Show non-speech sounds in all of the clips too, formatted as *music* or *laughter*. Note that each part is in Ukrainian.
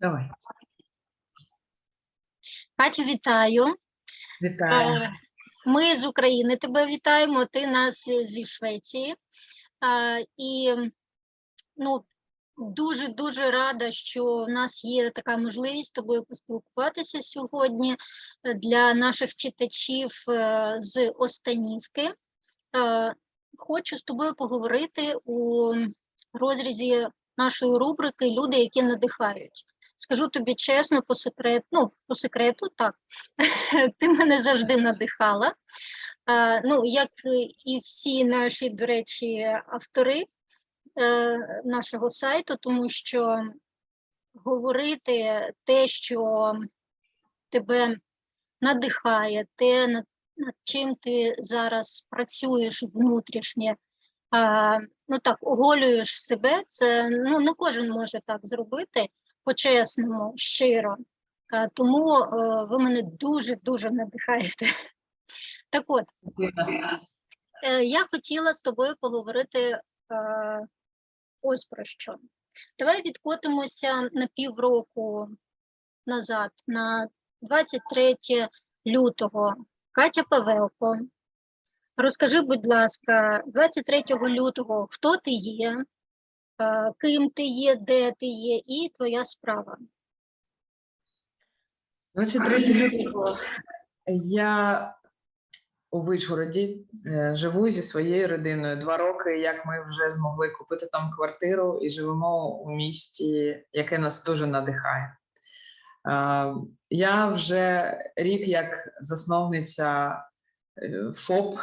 Давай. Катю, вітаю. Вітаю. Е, Ми з України тебе вітаємо. Ти нас е, зі Швеції. Е, І ну, дуже дуже рада, що в нас є така можливість з тобою поспілкуватися сьогодні для наших читачів з Останівки. Хочу з тобою поговорити у розрізі нашої рубрики Люди, які надихають. Скажу тобі чесно, по секрету, ну, по секрету, так, *laughs* ти мене завжди надихала. Е, ну, як і всі наші, до речі, автори е, нашого сайту, тому що говорити те, що тебе надихає, те, над, над чим ти зараз працюєш внутрішнє, ну так, оголюєш себе, це ну, не кожен може так зробити по-чесному, щиро. Е, Тому е, ви мене дуже-дуже надихаєте. Так от, Е, Я хотіла з тобою поговорити ось про що. Давай відкотимося на півроку назад, на 23 лютого. Катя Павелко. Розкажи, будь ласка, 23 лютого, хто ти є, ким ти є, де ти є, і твоя справа. 23 лютого я у Вишгороді е, живу зі своєю родиною. Два роки, як ми вже змогли купити там квартиру і живемо у місті, яке нас дуже надихає. Е, Я вже рік як засновниця е, ФОП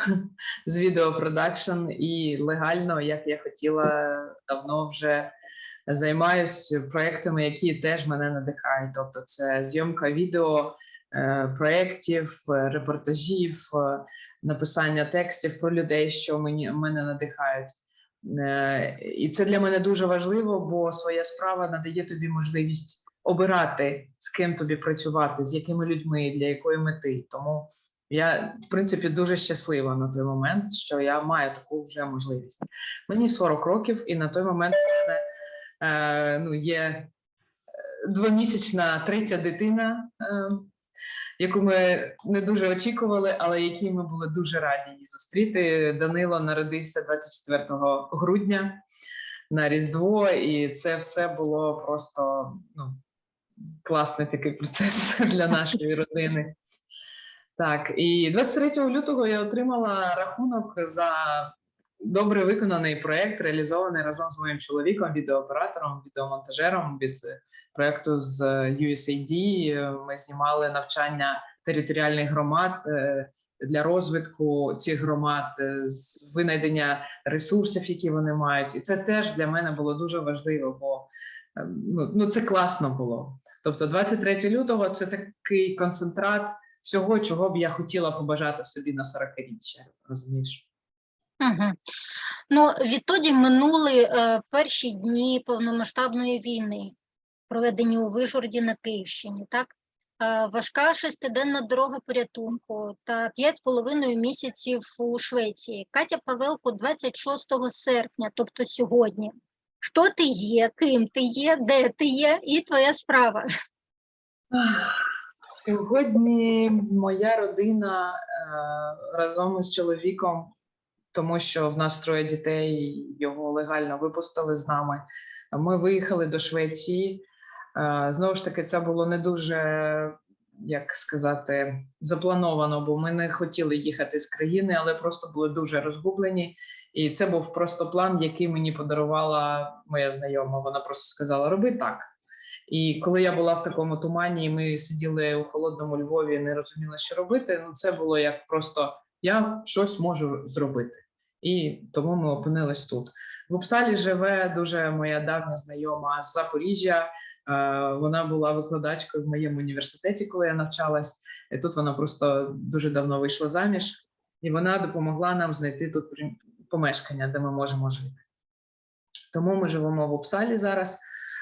з відеопродакшн і легально, як я хотіла давно вже займаюся проектами, які теж мене надихають. Тобто, це зйомка відео, е, проєктів, е, репортажів, е, написання текстів про людей, що мені мене надихають. Е, І це для мене дуже важливо, бо своя справа надає тобі можливість обирати, з ким тобі працювати, з якими людьми, для якої мети. Тому я, в принципі, дуже щаслива на той момент, що я маю таку вже можливість. Мені 40 років, і на той момент в мене е, ну, є е, двомісячна третя дитина, е, яку ми не дуже очікували, але якій ми були дуже раді її зустріти. Данило народився 24 грудня на Різдво, і це все було просто ну, класний такий процес *laughs* для нашої родини. Так, і 23 лютого я отримала рахунок за добре виконаний проект, реалізований разом з моїм чоловіком, відеооператором, відеомонтажером від проекту з USAID. Ми знімали навчання територіальних громад е, для розвитку цих громад, е, з винайдення ресурсів, які вони мають. І це теж для мене було дуже важливо, бо е, ну, ну це класно було. Тобто, 23 лютого це такий концентрат всього, чого б я хотіла побажати собі на 40-річчя, розумієш? Угу. Ну, відтоді минули е, перші дні повномасштабної війни, проведені у Вишгороді на Київщині, так? Е, важка шестиденна дорога порятунку та п'ять з половиною місяців у Швеції. Катя Павелко 26 серпня, тобто сьогодні. Хто ти є, ким ти є, де ти є, і твоя справа. Сьогодні моя родина е, разом із чоловіком, тому що в нас троє дітей, його легально випустили з нами. Ми виїхали до Швеції. Е, знову ж таки, це було не дуже, як сказати, заплановано, бо ми не хотіли їхати з країни, але просто були дуже розгублені. І це був просто план, який мені подарувала моя знайома. Вона просто сказала: роби так. І коли я була в такому тумані, і ми сиділи у холодному Львові, не розуміли, що робити. Ну це було як просто я щось можу зробити, і тому ми опинились тут. В Упсалі живе дуже моя давня знайома з Запоріжжя. Е, Вона була викладачкою в моєму університеті, коли я навчалась. І тут вона просто дуже давно вийшла заміж, і вона допомогла нам знайти тут помешкання, де ми можемо жити. Тому ми живемо в Упсалі зараз.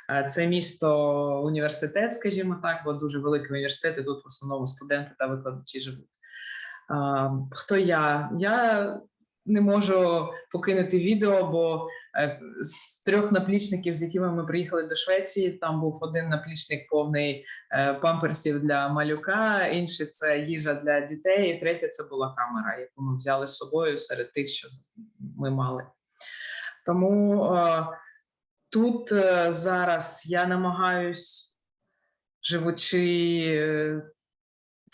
Е, Це місто університет, скажімо так, бо дуже великий університет, і тут в основному студенти та викладачі живуть. Хто я? Я не можу покинути відео, бо е, з трьох наплічників, з якими ми приїхали до Швеції, там був один наплічник повний е, памперсів для малюка, інший це їжа для дітей, і третя це була камера, яку ми взяли з собою серед тих, що ми мали. Тому е, тут е, зараз я намагаюсь, живучи е,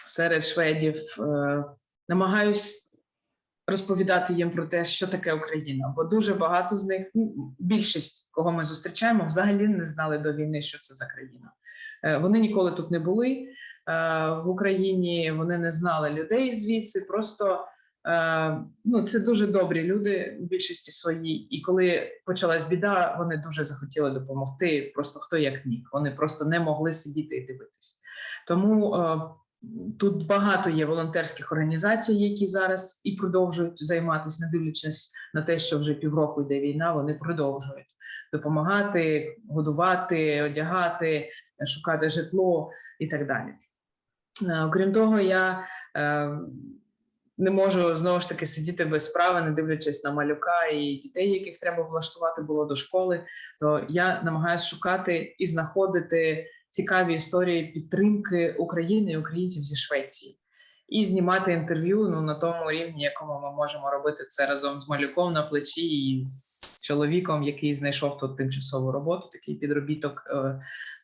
серед шведів, е, намагаюсь розповідати їм про те, що таке Україна, бо дуже багато з них, ну, більшість, кого ми зустрічаємо, взагалі не знали до війни, що це за країна. Вони ніколи тут не були в Україні. Вони не знали людей звідси. Просто ну це дуже добрі люди в більшості своїй. І коли почалась біда, вони дуже захотіли допомогти. Просто хто як міг. Вони просто не могли сидіти і дивитись. Тому е, тут багато є волонтерських організацій, які зараз і продовжують займатися, не дивлячись на те, що вже півроку йде війна. Вони продовжують допомагати, годувати, одягати, шукати житло і так далі. Е, Окрім того, я е, не можу знову ж таки сидіти без справи, не дивлячись на малюка і дітей, яких треба влаштувати було до школи. То я намагаюся шукати і знаходити цікаві історії підтримки України і українців зі Швеції. І знімати інтерв'ю ну на тому рівні, якому ми можемо робити це разом з малюком на плечі і з чоловіком, який знайшов тут тимчасову роботу, такий підробіток е,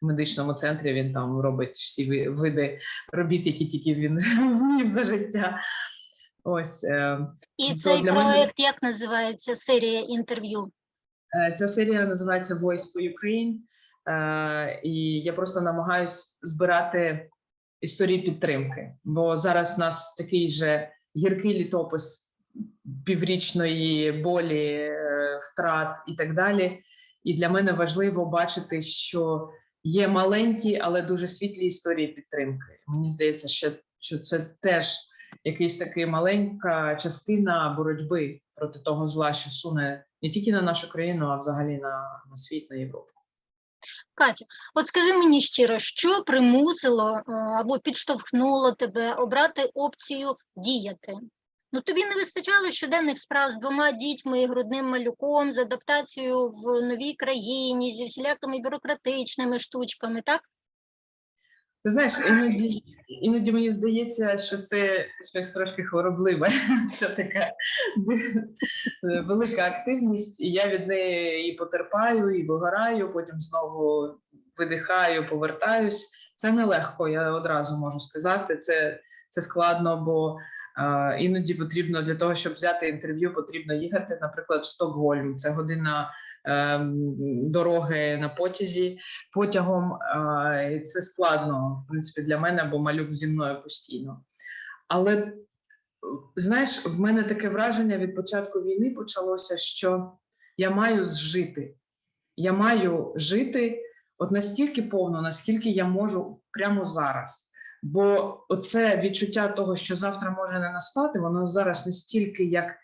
в медичному центрі. Він там робить всі ви- види робіт, які тільки він *laughs* вмів за життя. Ось е, І цей для мене- проект як називається серія інтерв'ю? Е, Ця серія називається Voice for Ukraine. Е, І я просто намагаюсь збирати історії підтримки, бо зараз у нас такий же гіркий літопис піврічної болі, втрат і так далі. І для мене важливо бачити, що є маленькі, але дуже світлі історії підтримки. Мені здається, що це теж якась така маленька частина боротьби проти того зла, що суне не тільки на нашу країну, а взагалі на, на світ, на Європу. Катя, от скажи мені щиро, що примусило е, або підштовхнуло тебе обрати опцію діяти? Ну тобі не вистачало щоденних справ з двома дітьми, і грудним малюком, з адаптацією в новій країні, зі всілякими бюрократичними штучками, так? Ти знаєш, іноді, іноді мені здається, що це щось трошки хворобливе. *laughs* Це така *laughs* велика активність, і я від неї і потерпаю, і вигораю, потім знову видихаю, повертаюсь. Це нелегко, я одразу можу сказати. Це, це складно, бо е, іноді потрібно для того, щоб взяти інтерв'ю, потрібно їхати, наприклад, в Стокгольм. Це година дороги на потязі потягом. і Це складно, в принципі, для мене, бо малюк зі мною постійно. Але знаєш, в мене таке враження від початку війни почалося, що я маю зжити. Я маю жити от настільки повно, наскільки я можу прямо зараз. Бо оце відчуття того, що завтра може не настати, воно зараз настільки, як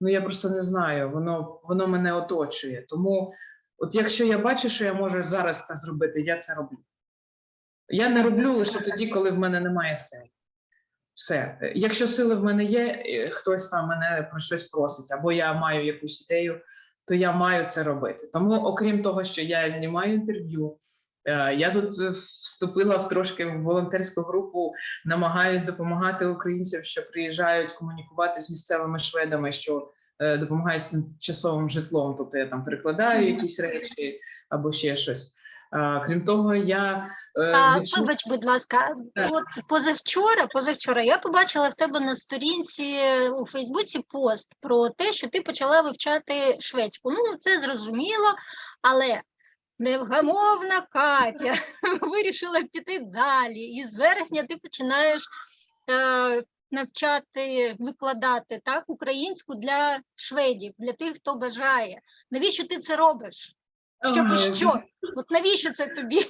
ну я просто не знаю, воно, воно мене оточує. Тому, от якщо я бачу, що я можу зараз це зробити, я це роблю. Я не роблю лише тоді, коли в мене немає сил. Все. Якщо сили в мене є, хтось там мене про щось просить, або я маю якусь ідею, то я маю це робити. Тому, окрім того, що я знімаю інтерв'ю, я тут е, вступила в трошки в волонтерську групу, намагаюсь допомагати українцям, що приїжджають комунікувати з місцевими шведами, що е, допомагають з тимчасовим житлом. Тобто я там перекладаю якісь речі або ще щось. Е, Крім того, я е, А, відчув... вибач, будь ласка, от позавчора, позавчора я побачила в тебе на сторінці у Фейсбуці пост про те, що ти почала вивчати шведську. Ну, це зрозуміло, але невгамовна Катя *laughs* вирішила піти далі. І з вересня ти починаєш е, навчати, викладати так, українську для шведів, для тих, хто бажає. Навіщо ти це робиш? Щоб і що? От навіщо це тобі?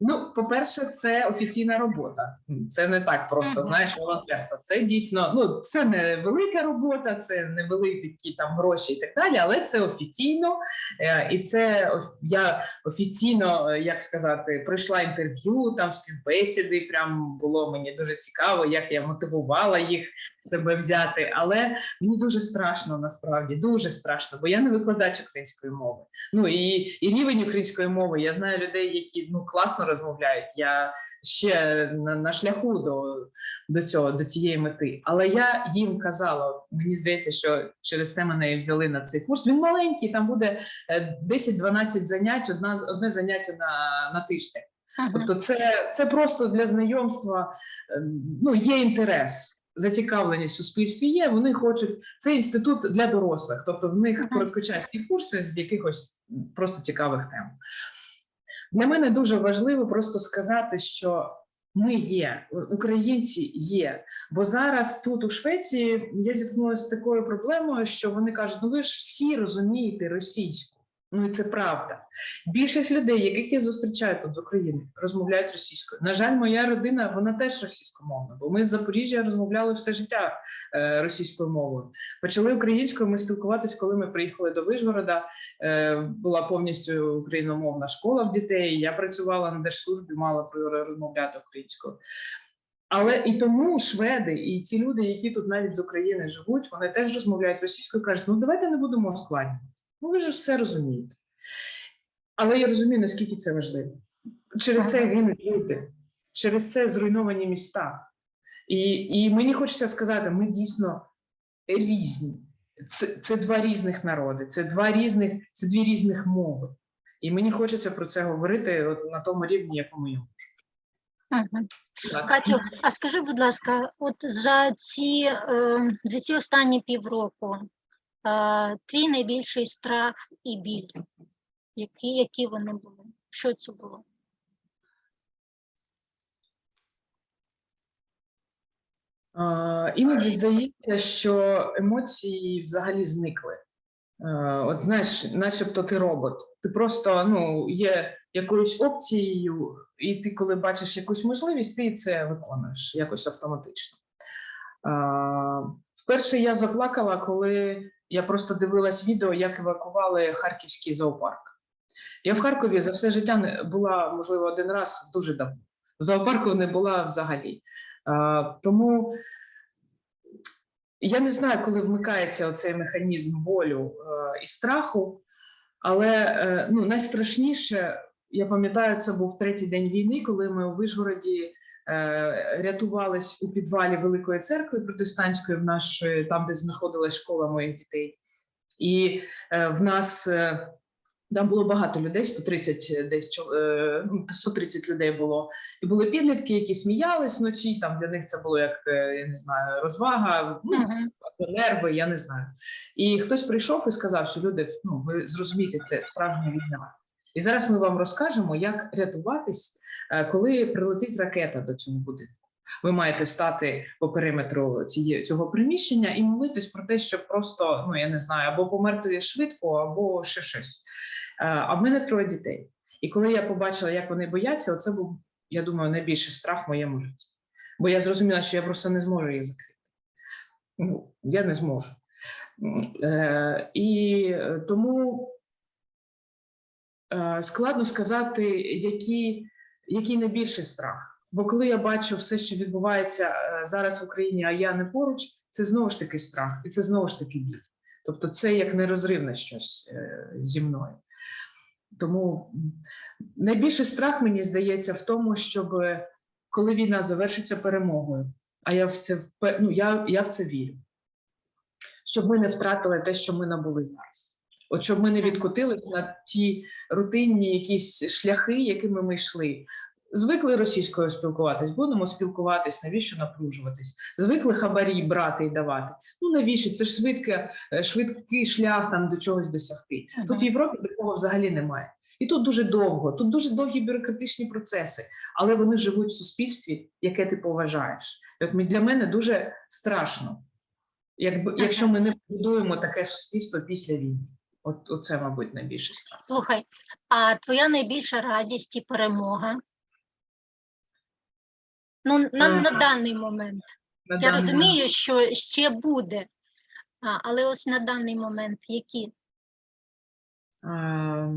Ну, по-перше, це офіційна робота. Це не так просто, знаєш, волонтерство. Це дійсно, ну це не велика робота, це не великі там гроші і так далі, але це офіційно. Е, І це я офіційно, е, як сказати, пройшла інтерв'ю, там співбесіди. Прям було мені дуже цікаво, як я мотивувала їх себе взяти. Але мені дуже страшно насправді, дуже страшно, бо я не викладач української мови. Ну і, і рівень української мови. Я знаю людей, які ну класно розмовляють. Я ще на, на шляху до, до цього, до цієї мети. Але я їм казала, мені здається, що через те мене і взяли на цей курс. Він маленький, там буде е, 10-12 занять, одна одне заняття на, на тиждень. Тобто, це, це просто для знайомства. ем, Ну, є інтерес. Зацікавленість в суспільстві є, вони хочуть. Це інститут для дорослих, тобто в них короткочасні курси з якихось просто цікавих тем. Для мене дуже важливо просто сказати, що ми є, українці є. Бо зараз тут у Швеції я зіткнулася з такою проблемою, що вони кажуть: ну ви ж всі розумієте російську. Ну і це правда. Більшість людей, яких я зустрічаю тут з України, розмовляють російською. На жаль, моя родина вона теж російськомовна, бо ми з Запоріжжя розмовляли все життя е, російською мовою. Почали українською. Ми спілкуватися, коли ми приїхали до Вишгорода. Е, була повністю україномовна школа в дітей. Я працювала на держслужбі, мала право розмовляти українською. Але і тому шведи, і ті люди, які тут навіть з України живуть, вони теж розмовляють російською, кажуть: ну давайте не будемо ускладнювати. Ну ви ж все розумієте. Але я розумію, наскільки це важливо. Через це гинуть люди, через це зруйновані міста. І, і мені хочеться сказати, ми дійсно різні. Це, це два різних народи, це два різних, це дві різних мови. І мені хочеться про це говорити от на тому рівні, якому я можу. Катю, а скажи, будь ласка, от за ці, е, за ці останні півроку твій найбільший страх і біль, які, які вони були? Що це було? Іноді здається, що емоції взагалі зникли. От знаєш, начебто ти робот. Ти просто ну, є якоюсь опцією, і ти, коли бачиш якусь можливість, ти це виконуєш якось автоматично. Вперше я заплакала, коли я просто дивилась відео, як евакували харківський зоопарк. Я в Харкові за все життя не була, можливо, один раз дуже давно. В зоопарку не була взагалі. Тому я не знаю, коли вмикається оцей механізм болю е, і страху, але е, ну, найстрашніше, я пам'ятаю, це був третій день війни, коли ми у Вишгороді е, рятувались у підвалі Великої церкви протестантської, в нашої, там, де знаходилась школа моїх дітей. І е, в нас е, там було багато людей, 130 десь чол- е, ну, 130 людей було. І були підлітки, які сміялись вночі. Там для них це було як е, я не знаю, розвага, ну, нерви, я не знаю. І хтось прийшов і сказав, що люди, ну ви зрозумієте, це справжня війна. І зараз ми вам розкажемо, як рятуватись, е, коли прилетить ракета до цього будинку. Ви маєте стати по периметру цієї цього приміщення і молитись про те, щоб просто, ну я не знаю, або померти швидко, або ще щось. Е, А в мене троє дітей. І коли я побачила, як вони бояться, оце був, я думаю, найбільший страх в моєму житті. Бо я зрозуміла, що я просто не зможу їх закрити. Ну, я не зможу. Е, і е, тому е, складно сказати, які, який найбільший страх. Бо коли я бачу все, що відбувається е, зараз в Україні, а я не поруч, це знову ж таки страх, і це знову ж таки біль. Тобто, це як нерозривне щось е, зі мною. Тому найбільший страх, мені здається, в тому, щоб е, коли війна завершиться перемогою, а я в це ну, я, я в це вірю, щоб ми не втратили те, що ми набули зараз. От щоб ми не відкотились на ті рутинні якісь шляхи, якими ми йшли. Звикли російською спілкуватись, будемо спілкуватись, навіщо напружуватись? Звикли хабарі брати і давати. Ну навіщо? Це ж швидке, е, швидкий шлях там до чогось досягти. Тут в Європі такого взагалі немає. І тут дуже довго, тут дуже довгі бюрократичні процеси, але вони живуть в суспільстві, яке ти поважаєш. І От для мене дуже страшно, якби якщо ми не побудуємо таке суспільство після війни. От оце, мабуть, найбільше страх. Слухай, а твоя найбільша радість і перемога? Ну, на, на даний момент. На Я даний розумію, що ще буде, а, але ось на даний момент які? А,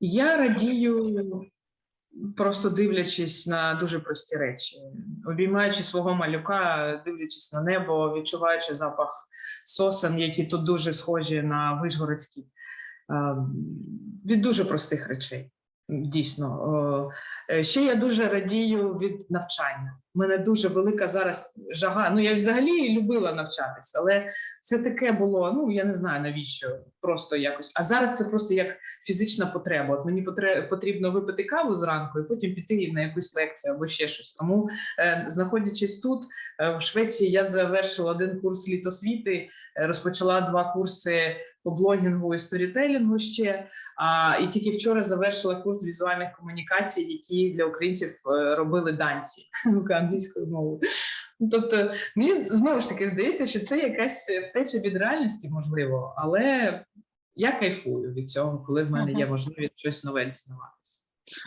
Я радію, просто дивлячись на дуже прості речі, обіймаючи свого малюка, дивлячись на небо, відчуваючи запах сосен, які тут дуже схожі на вишгородські, від дуже простих речей. Дійсно, е, ще я дуже радію від навчання. Мене дуже велика зараз жага. Ну я взагалі любила навчатись, але це таке було. Ну я не знаю навіщо, просто якось. А зараз це просто як фізична потреба. От мені потрібно випити каву зранку і потім піти на якусь лекцію або ще щось. Тому, е, знаходячись тут, е, в Швеції, я завершила один курс літосвіти, е, розпочала два курси по блогінгу і сторітелінгу ще. А і тільки вчора завершила курс візуальних комунікацій, які для українців робили данці *laughs* англійською мовою. Тобто, мені знову ж таки здається, що це якась втеча від реальності, можливо, але я кайфую від цього, коли в мене є можливість щось нове дізнаватися.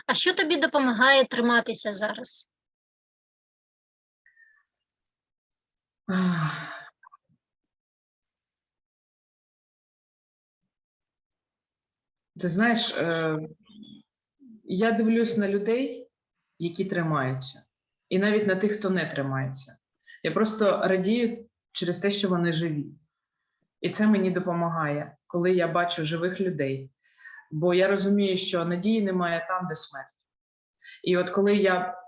А що тобі допомагає триматися зараз? Ти знаєш, е, я дивлюсь на людей, які тримаються, і навіть на тих, хто не тримається. Я просто радію через те, що вони живі. І це мені допомагає, коли я бачу живих людей. Бо я розумію, що надії немає там, де смерть. І от коли я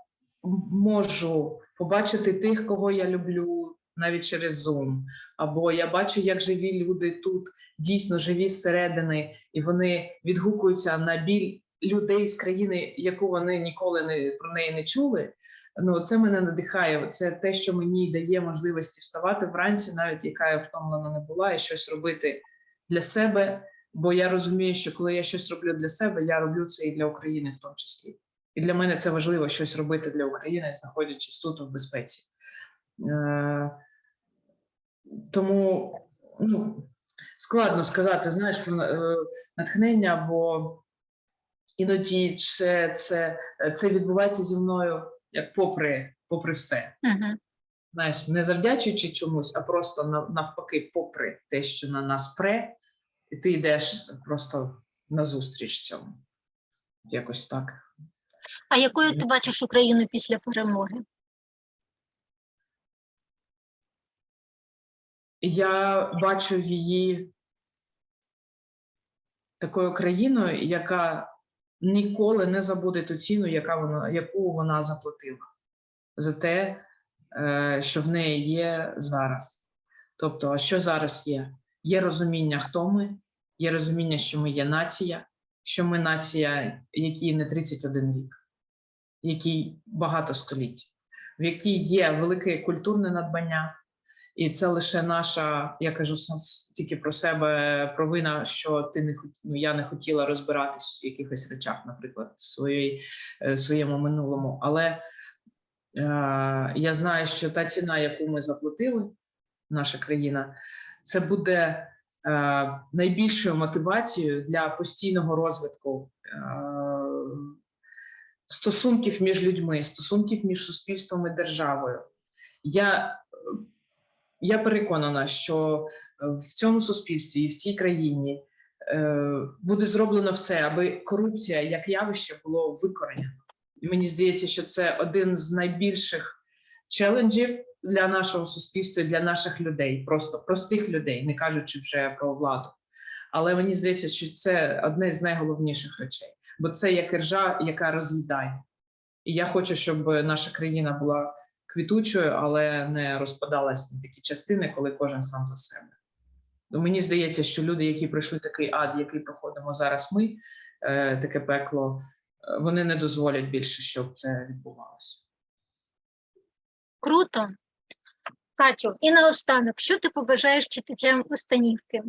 можу побачити тих, кого я люблю, навіть через Zoom, або я бачу, як живі люди тут дійсно живі зсередини, і вони відгукуються на біль людей з країни, яку вони ніколи не про неї не чули. Ну це мене надихає. Це те, що мені дає можливості вставати вранці, навіть яка я втомлена не була, і щось робити для себе. Бо я розумію, що коли я щось роблю для себе, я роблю це і для України в тому числі. І для мене це важливо щось робити для України, знаходячись тут в безпеці. Е, тому ну, складно сказати, знаєш, про е, натхнення, бо іноді це, це, це відбувається зі мною як попри, попри все. Угу. Знаєш, не завдячуючи чомусь, а просто навпаки, попри те, що на нас пре, і ти йдеш просто назустріч цьому. Якось так. А якою ти бачиш Україну після перемоги? Я бачу її такою країною, яка ніколи не забуде ту ціну, яка вона, яку вона заплатила за те, е, що в неї є зараз. Тобто, а що зараз є? Є розуміння, хто ми, є розуміння, що ми є нація, що ми нація, якій не 31 рік, якій багато століть, в якій є велике культурне надбання. І це лише наша, я кажу тільки про себе провина, що ти не ну, я не хотіла розбиратись в якихось речах, наприклад, своїй, е, своєму минулому. Але е, я знаю, що та ціна, яку ми заплатили, наша країна, це буде е, найбільшою мотивацією для постійного розвитку е, стосунків між людьми, стосунків між суспільством і державою. Я я переконана, що е, в цьому суспільстві і в цій країні е, буде зроблено все, аби корупція як явище було викоренено. Мені здається, що це один з найбільших челенджів для нашого суспільства, для наших людей, просто простих людей, не кажучи вже про владу. Але мені здається, що це одне з найголовніших речей, бо це як іржа, яка роз'їдає. І я хочу, щоб наша країна була квітучою, але не розпадалась на такі частини, коли кожен сам за себе. Ну, мені здається, що люди, які пройшли такий ад, який проходимо зараз ми, е, таке пекло, е, вони не дозволять більше, щоб це відбувалося. Круто. Катю, і наостанок, що ти побажаєш читачам Останівки?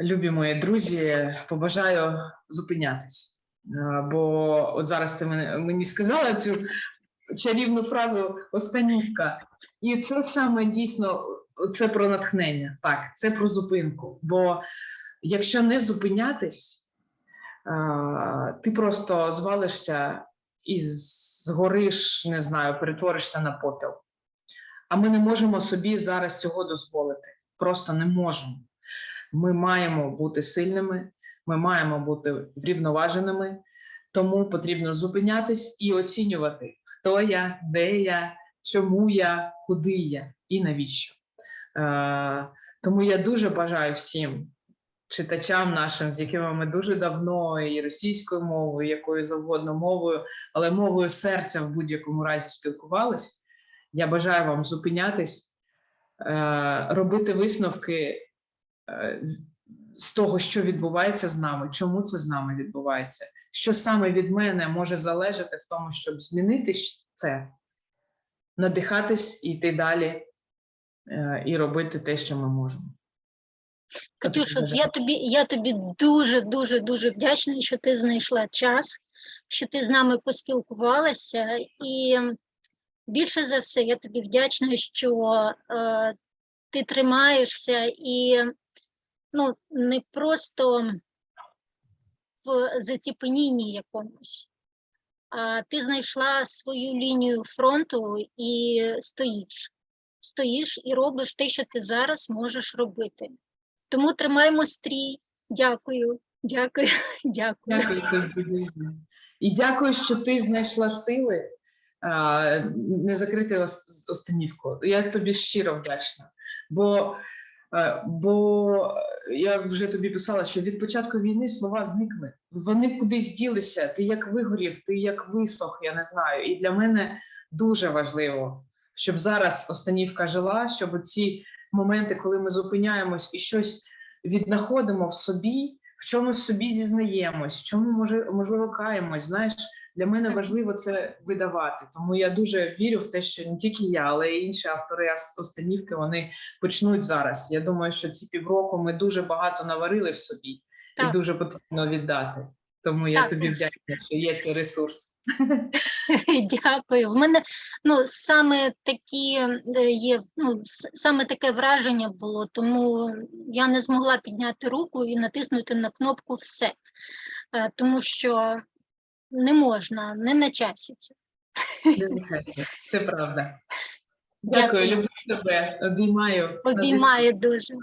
Любі мої друзі, побажаю зупинятись. Е, Бо от зараз ти мені сказала цю чарівну фразу останівка. І це саме дійсно це про натхнення. Так, це про зупинку. Бо якщо не зупинятись, ти просто звалишся і згориш, не знаю, перетворишся на попіл. А ми не можемо собі зараз цього дозволити. Просто не можемо. Ми маємо бути сильними, ми маємо бути врівноваженими, тому потрібно зупинятись і оцінювати, хто я, де я, чому я, куди я і навіщо. Е, тому я дуже бажаю всім читачам нашим, з якими ми дуже давно і російською мовою, і якою завгодно мовою, але мовою серця в будь-якому разі спілкувались. Я бажаю вам зупинятись, е, робити висновки е, з того, що відбувається з нами, чому це з нами відбувається, що саме від мене може залежати в тому, щоб змінити це, надихатись і йти далі е, і робити те, що ми можемо. Катюша, я тобі, я тобі дуже, дуже, дуже вдячна, що ти знайшла час, що ти з нами поспілкувалася. І більше за все, я тобі вдячна, що е, ти тримаєшся і ну, не просто в заціпенінні якомусь, а ти знайшла свою лінію фронту і стоїш. Стоїш і робиш те, що ти зараз можеш робити. Тому тримаємо стрій. Дякую, дякую, *laughs* дякую. Дякую. І дякую, що ти знайшла сили не закрити Ос- Останівку. Я тобі щиро вдячна. Бо, бо я вже тобі писала, що від початку війни слова зникли. Вони кудись ділися. Ти як вигорів, ти як висох, я не знаю. І для мене дуже важливо, щоб зараз Останівка жила, щоб ці моменти, коли ми зупиняємось і щось віднаходимо в собі, в чомусь собі зізнаємось, в чому може можливо каємось. Знаєш, для мене важливо це видавати. Тому я дуже вірю в те, що не тільки я, але й інші автори Останівки вони почнуть зараз. Я думаю, що ці півроку ми дуже багато наварили в собі і дуже потрібно віддати. Тому я Так. тобі вдячна, що є цей ресурс. *laughs* Дякую. В мене ну саме такі е, є, ну саме таке враження було, тому я не змогла підняти руку і натиснути на кнопку все, Е, тому що не можна, не на часі це. Не вибачайся, Це правда. *laughs* Дякую, Дякую. люблю тебе, обіймаю. Обіймаю дуже.